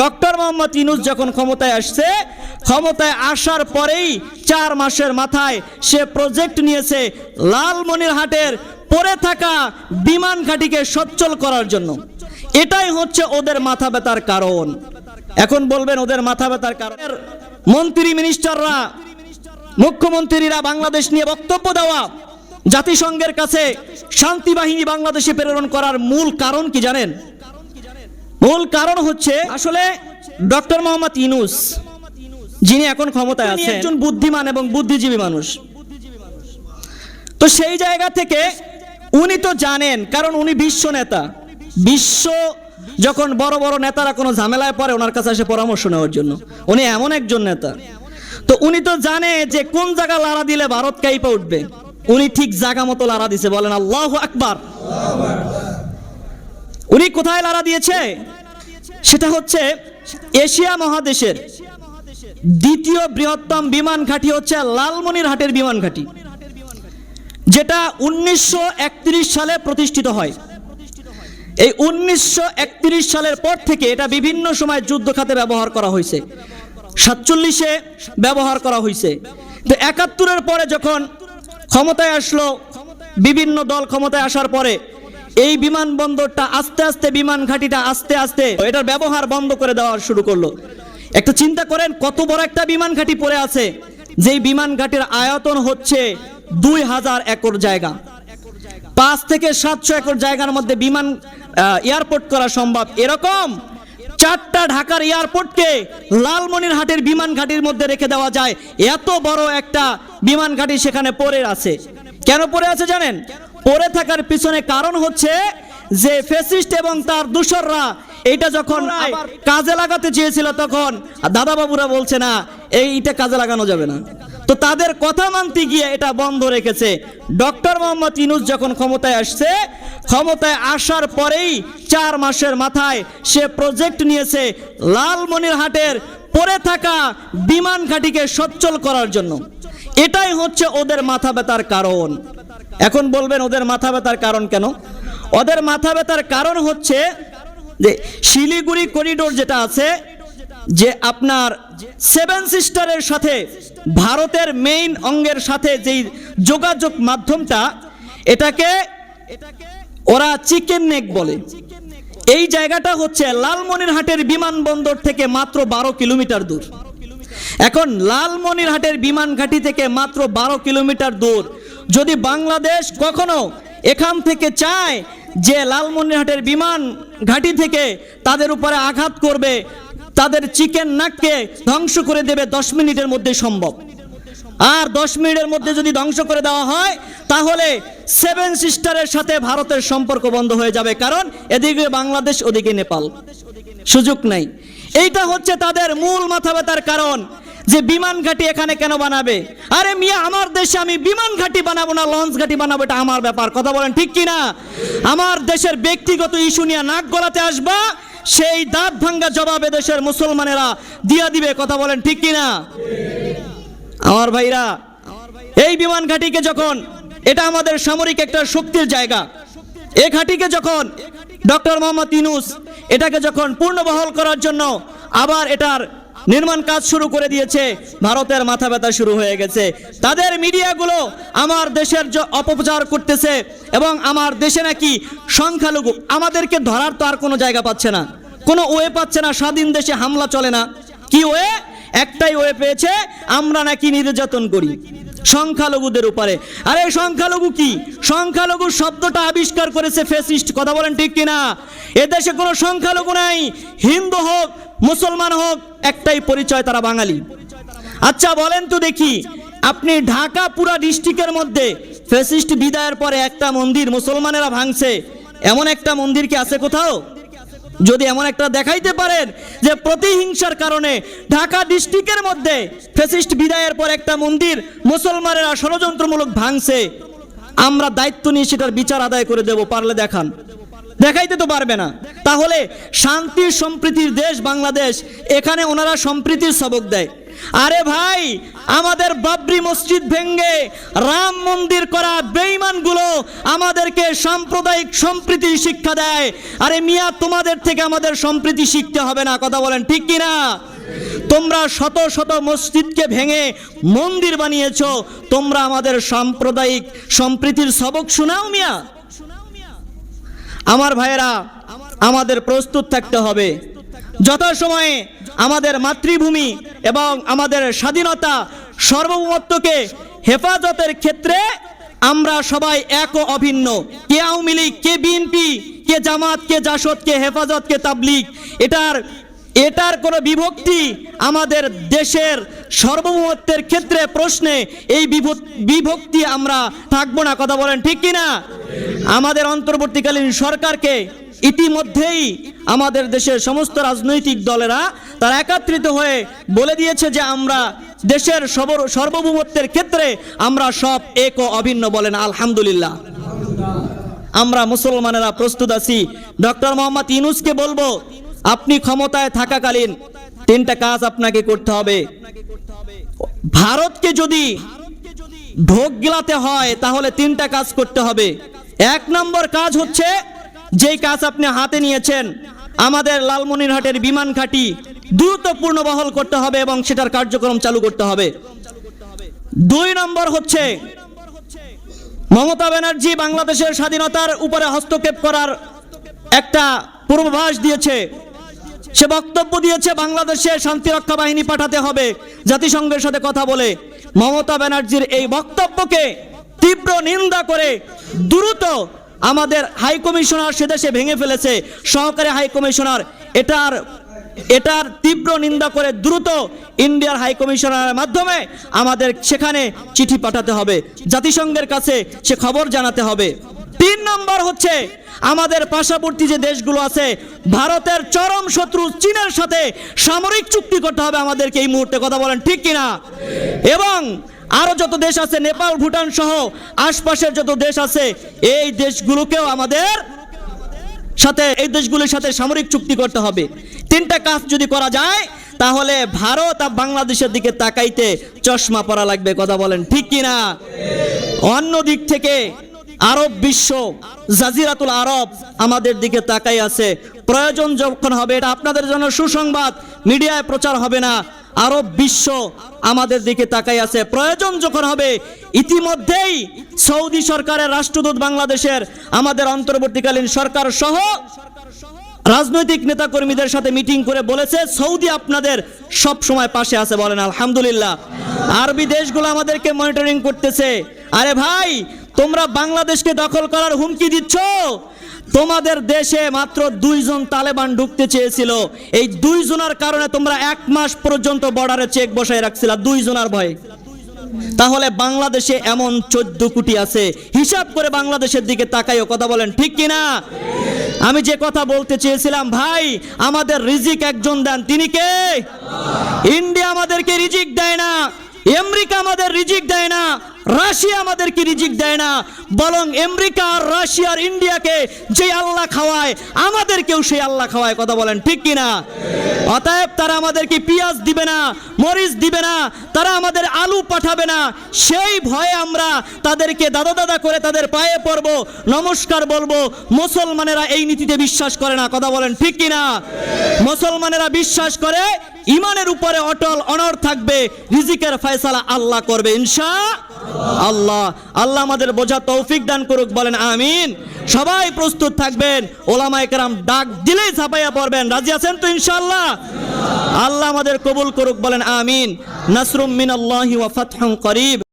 Doctor Mohammad Yunus যখন ক্ষমতায় আসছে, ক্ষমতায় আসার পরেই চার মাসের মাথায় সে প্রজেক্ট নিয়েছে লালমনিরহাটের পড়ে থাকা বিমান ঘাটিকে সচ্ছল করার জন্য। এটাই হচ্ছে ওদের মাথা ব্যথার কারণ। এখন বলবেন ওদের মাথা ব্যথার কারণ। মন্ত্রী মিনিস্টাররা, মুখ্যমন্ত্রীরা বাংলাদেশ নিয়ে বক্তব্য দেওয়া, জাতিসংঘের কাছে শান্তি বাহিনী বাংলাদেশে প্রেরণ করার মূল কারণ কি জানেন? মূল কারণ হচ্ছে আসলে ডক্টর মোহাম্মদ ইনুস যিনি এখন ক্ষমতায় আছেন। একজন বুদ্ধিমান এবং বুদ্ধিজীবী মানুষ। তো সেই জায়গা থেকে উনি তো জানেন কারণ উনি বিশ্ব নেতা। বিশ্ব যখন বড় বড় নেতারা কোনো ঝামেলায় পড়ে ওনার কাছে আসে পরামর্শ নেওয়ার জন্য। উনি এমন একজন নেতা। তো উনি তো জানে যে কোন জায়গা লাড়া দিলে ভারত কাইপা উঠবে। উনি ঠিক জায়গা মতো লাড়া দিছে বলেন আল্লাহ আকবার। উনি কোথায় লাড়া দিয়েছে? সেটা হচ্ছে এশিয়া মহাদেশের দ্বিতীয় বৃহত্তম বিমান ঘাঁটি হচ্ছে লালমনিরহাটের বিমান ঘাঁটি, যেটা উনিশশো একত্রিশ সালে প্রতিষ্ঠিত হয়। এই উনিশশো একত্রিশ সালের পর থেকে এটা বিভিন্ন সময় যুদ্ধ খাতে ব্যবহার করা হয়েছে। সাতচল্লিশে ব্যবহার করা হয়েছে। তো একাত্তরের পরে যখন ক্ষমতায় আসলো, বিভিন্ন দল ক্ষমতায় আসার পরে এই বিমানবন্দরটা আস্তে আস্তে বিমান ঘাঁটিটা আস্তে আস্তে এটার ব্যবহার বন্ধ করে দেওয়া শুরু করল। একটা চিন্তা করেন, কত বড় একটা বিমান ঘাঁটি পড়ে আছে, যেই বিমান ঘাটির আয়তন হচ্ছে দুই হাজার একর জায়গা। পাঁচ থেকে সাতশো একর জায়গার মধ্যে বিমান এয়ারপোর্ট করা সম্ভব। এরকম চারটা ঢাকার এয়ারপোর্টকে লালমনিরহাটের বিমান ঘাটির মধ্যে রেখে দেওয়া যায়। এত বড় একটা বিমান ঘাটি সেখানে পড়ে আছে। কেন পড়ে আছে জানেন? পড়ে থাকার পিছনে কারণ হচ্ছে যে ফেসিস্ট এবং তার দূষররা এটা যখন কাজে লাগাতে চেয়েছিল তখন দাদা বাবুরা বলছে না এইটা কাজে লাগানো যাবে না। তো তাদের কথা মানতে গিয়ে এটা বন্ধ রেখেছে। ডক্টর মোহাম্মদ ইনুস যখন ক্ষমতায় আসছে ক্ষমতায় আসার পরেই চার মাসের মাথায় সে প্রজেক্ট নিয়েছে লালমনিরহাটের পড়ে থাকা বিমান ঘাটিকে সচ্ছল করার জন্য। এটাই হচ্ছে ওদের মাথা ব্যথার কারণ। এখন বলবেন ওদের মাথা ব্যথার কারণ কেন? ওদের মাথা ব্যথার কারণ হচ্ছে যে শিলিগুড়ি করিডোর যেটা আছে, যে আপনার সেভেন সিস্টারের সাথে, ভারতের মেইন অঙ্গের সাথে যেই যোগাযোগ মাধ্যমটা, এটাকে ওরা চিকেন নেক বলে। এই জায়গাটা হচ্ছে লালমনিরহাটের বিমানবন্দর থেকে মাত্র বারো কিলোমিটার দূর। এখন লালমনিরহাটের বিমান ঘাঁটি থেকে মাত্র বারো কিলোমিটার দূর। যদি বাংলাদেশ কখনো এখান থেকে চায় যে লালমনিরহাটের বিমান ঘাঁটি থেকে তাদের উপরে আঘাত করবে, তাদের চিকেন নাককে ধ্বংস করে দেবে দশ মিনিটের মধ্যে সম্ভব। আর দশ মিনিটের মধ্যে যদি ধ্বংস করে দেওয়া হয়, তাহলে সেভেন সিস্টারের সাথে ভারতের সম্পর্ক বন্ধ হয়ে যাবে, কারণ এদিকে বাংলাদেশ, ওদিকে নেপাল। সুযোগ নাই। এইটা হচ্ছে তাদের মূল মাথা ব্যথার কারণ। যে বিমান ঘাঁটি এখানে কেন বানাবে? আরে মিয়া, আমার দেশে আমি বিমান ঘাঁটি বানাবো না, লঞ্চ ঘাঁটি বানাবো, এটা আমার ব্যাপার। কথা বলেন ঠিক কি না আমার দেশের ব্যক্তিগত ইস্যু নিয়ে নাক গলাতে আসবা, সেই দাঁত ভাঙ্গা জবাবে দেশের মুসলমানেরা দিয়া দিবে, কথা বলেন ঠিক কি না আমার ভাইরা, এই বিমান ঘাঁটিকে যখন, এটা আমাদের সামরিক একটা শক্তির জায়গা। এ ঘাঁটিকে যখন, ডক্টর মোহাম্মদ ইনুস এটাকে যখন পূর্ণবহল করার জন্য আবার এটার নির্মাণ কাজ শুরু করে দিয়েছে। ভারতের মাথা ব্যথা শুরু হয়ে গেছে। তাদের মিডিয়াগুলো আমার দেশের অপপ্রচার করতেছে এবং আমার দেশে নাকি সংখ্যালঘু, আমাদেরকে ধরার তো আর কোনো জায়গা পাচ্ছে না। কোনো ওয়ে পাচ্ছে না, স্বাধীন দেশে হামলা চলে না। কি ওয়ে? একটাই ওয়ে পেয়েছে, আমরা নাকি নির্যাতন করি। সংখ্যালঘুদের উপরে। আরে সংখ্যালঘু কি? সংখ্যালঘু শব্দটা আবিষ্কার করেছে ফেসিস্ট কথা বলেন ঠিক কিনা? এদেশে কোনো সংখ্যালঘু নাই। হিন্দু হোক, মুসলমান হোক, একটাই পরিচয় তারা বাঙালি। আচ্ছা বলেন তো দেখি, আপনি ঢাকা পুরা ডিস্ট্রিক্টের মধ্যে ফেসিস্ট বিদায়ের পরে একটা মন্দির মুসলমানেরা ভাঙছে। এমন একটা মন্দির কি আছে কোথাও? যদি এমন একটা দেখাইতে পারেন যে প্রতিহিংসার কারণে ঢাকা ডিস্ট্রিক্টের মধ্যে ফেসিস্ট বিদায়ের পর একটা মন্দির মুসলমানেরা ষড়যন্ত্রমূলক ভাঙছে, আমরা দায়িত্ব নিয়ে সেটার বিচার আদায় করে দেব, পারলে দেখান। দেখাইতে তো পারবে না। তাহলে শান্তি সম্প্রীতির দেশ বাংলাদেশ, এখানে ওনারা সম্প্রীতির সবক দেয়। আরে ভাই, আমাদের বাবরি মসজিদ ভেঙ্গে রাম মন্দির করা বেঈমানগুলো আমাদেরকে সাম্প্রদায়িক সম্প্রীতি শিক্ষা দেয়। আরে মিয়া, তোমাদের থেকে আমাদের সম্প্রীতি শিখতে হবে না, কথা বলেন ঠিক কি না তোমরা শত শত মসজিদকে ভেঙে মন্দির বানিয়েছো, তোমরা আমাদের সাম্প্রদায়িক সম্প্রীতির সবক শোনাও মিয়া। আমার ভাইয়েরা, আমাদের প্রস্তুত থাকতে হবে। যথাসময়ে আমাদের মাতৃভূমি এবং আমাদের স্বাধীনতা সার্বভৌমত্বকে হেফাজতের ক্ষেত্রে আমরা সবাই এক ও অভিন্ন। কে আওয়ামী লীগ, কে বিএনপি, কে জামাত, কে জাসদ, কে হেফাজত, কে তাবলিগ, এটার এটার কোনো বিভক্তি আমাদের দেশের সার্বভৌমত্বের ক্ষেত্রে প্রশ্নে এই বিভ- বিভক্তি আমরা থাকব না, কথা বলেন ঠিক কি না আমাদের অন্তর্বর্তীকালীন সরকারকে ইতিমধ্যেই আমাদের দেশের সমস্ত রাজনৈতিক দলেরা তারা একত্রিত হয়ে বলে দিয়েছে যে আমরা দেশের সর্বভৌমত্বের ক্ষেত্রে আমরা সব এক ও অভিন্ন বলেন, আলহামদুলিল্লাহ। আমরা মুসলমানেরা প্রস্তুত আছি। ডক্টর মোহাম্মদ ইনুসকে বলব, আপনি ক্ষমতায় থাকাকালীন তিনটা কাজ আপনাকে করতে হবে। ভারতকে যদি ঢোক গিলাতে হয়, তাহলে তিনটা কাজ করতে হবে। এক নম্বর কাজ হচ্ছে যেই কাজ আপনি হাতে নিয়েছেন, আমাদের লালমনিরহাটের বিমান ঘাঁটি দ্রুত পূর্ণবহল করতে হবে এবং সেটার কার্যক্রম চালু করতে হবে। দুই নম্বর হচ্ছে মমতা ব্যানার্জি বাংলাদেশের স্বাধীনতার উপরে হস্তক্ষেপ করার একটা পূর্বাভাস দিয়েছে। সে বক্তব্য দিয়েছে, বাংলাদেশে শান্তিরক্ষা বাহিনী পাঠাতে হবে। জাতিসংঘের সাথে কথা বলে মমতা ব্যানার্জির এই বক্তব্যকে তীব্র নিন্দা করে দ্রুত আমাদের হাই কমিশনার সে দেশে ভেঙে ফেলেছে। সহকারী হাই কমিশনার, এটার এটার তীব্র নিন্দা করে দ্রুত ইন্ডিয়ার হাই কমিশনারের মাধ্যমে আমাদের সেখানে চিঠি পাঠাতে হবে। জাতিসংঘের কাছে সে খবর জানাতে হবে। তিন নম্বর হচ্ছে আমাদের পার্শ্ববর্তী যে দেশগুলো আছে, ভারতের চরম শত্রু চীনের সাথে সামরিক চুক্তি করতে হবে আমাদেরকে এই মুহূর্তে কথা বলেন, ঠিক কিনা? এবং আরও যত দেশ আছে, নেপাল, ভুটান সহ আশপাশের যত দেশ আছে, এই দেশগুলোকেও আমাদের সাথে, এই দেশগুলির সাথে সামরিক চুক্তি করতে হবে। তিনটা কাজ যদি করা যায়, তাহলে ভারত আর বাংলাদেশের দিকে তাকাইতে চশমা পরা লাগবে, কথা বলেন, ঠিক কি না অন্য দিক থেকে আরব বিশ্ব, জাজিরাতুল আরব আমাদের দিকে তাকাই আছে। প্রয়োজন যখন হবে, এটা আপনাদের জন্য সুসংবাদ, মিডিয়ায় প্রচার হবে না। আরব বিশ্ব আমাদের দিকে তাকাই আছে। প্রয়োজন যখন হবে, ইতিমধ্যেই সৌদি সরকারের রাষ্ট্রদূত বাংলাদেশের, আমাদের অন্তর্বর্তীকালীন সরকার সহ রাজনৈতিক নেতাকর্মীদের সাথে মিটিং করে বলেছে, সৌদি আপনাদের সব সময় পাশে আছে বলেন, আলহামদুলিল্লাহ। আরবি দেশগুলো আমাদেরকে মনিটরিং করতেছে। আরে ভাই তোমরা বাংলাদেশকে দখল করার হুমকি দিচ্ছ? তোমাদের দেশে মাত্র দুইজন তালেবান ঢুকতে চেয়েছিল। এই দুইজনের কারণে তোমরা এক মাস পর্যন্ত বর্ডারে চেক বসায় রাখছিল, দুইজনের ভয়ে। তাহলে বাংলাদেশে এমন চোদ্দ কোটি আছে। হিসাব করে বাংলাদেশের দিকে তাকাইও, কথা বলেন, ঠিক কিনা? আমি যে কথা বলতে চেয়েছিলাম, ভাই, আমাদের রিজিক একজন দেন, তিনি কে? ইন্ডিয়া আমাদেরকে রিজিক দেয় না, আমেরিকা আমাদের রিজিক দেয় না রাশিয়া আমাদেরকে রিজিক দেয় না। বরং আমেরিকা আর রাশিয়া আর ইন্ডিয়াকে যে আল্লাহ খাওয়ায়, আমাদেরকেও সেই আল্লাহ খাওয়ায়। কথা বলেন, ঠিক কিনা অতএব তারা আমাদেরকে পেঁয়াজ দিবে না, মরিচ দিবে না, তারা আমাদের আলু পাঠাবে না। সেই ভয়ে আমরা তাদেরকে দাদা দাদা করে তাদের পায়ে পড়ব, নমস্কার বলব। মুসলমানেরা এই নীতিতে বিশ্বাস করে না, কথা বলেন, ঠিক কিনা মুসলমানেরা বিশ্বাস করে ইমানের উপরে অটল অনর থাকবে, রিজিকের ফয়সালা আল্লাহ করবে, ইনশা আল্লাহ আল্লাহ আমাদের বোঝা তৌফিক দান করুক, বলেন আমিন। সবাই প্রস্তুত থাকবেন, ওলামায়ে ডাক দিলেই ছাপাইয়া পড়বেন। রাজি আছেন তো ইনশাল্লাহ আল্লাহ আমাদের কবুল করুক, বলেন আমিন। নাসরুম মিনাল্লাহি ওয়া ফাতহুন করিব।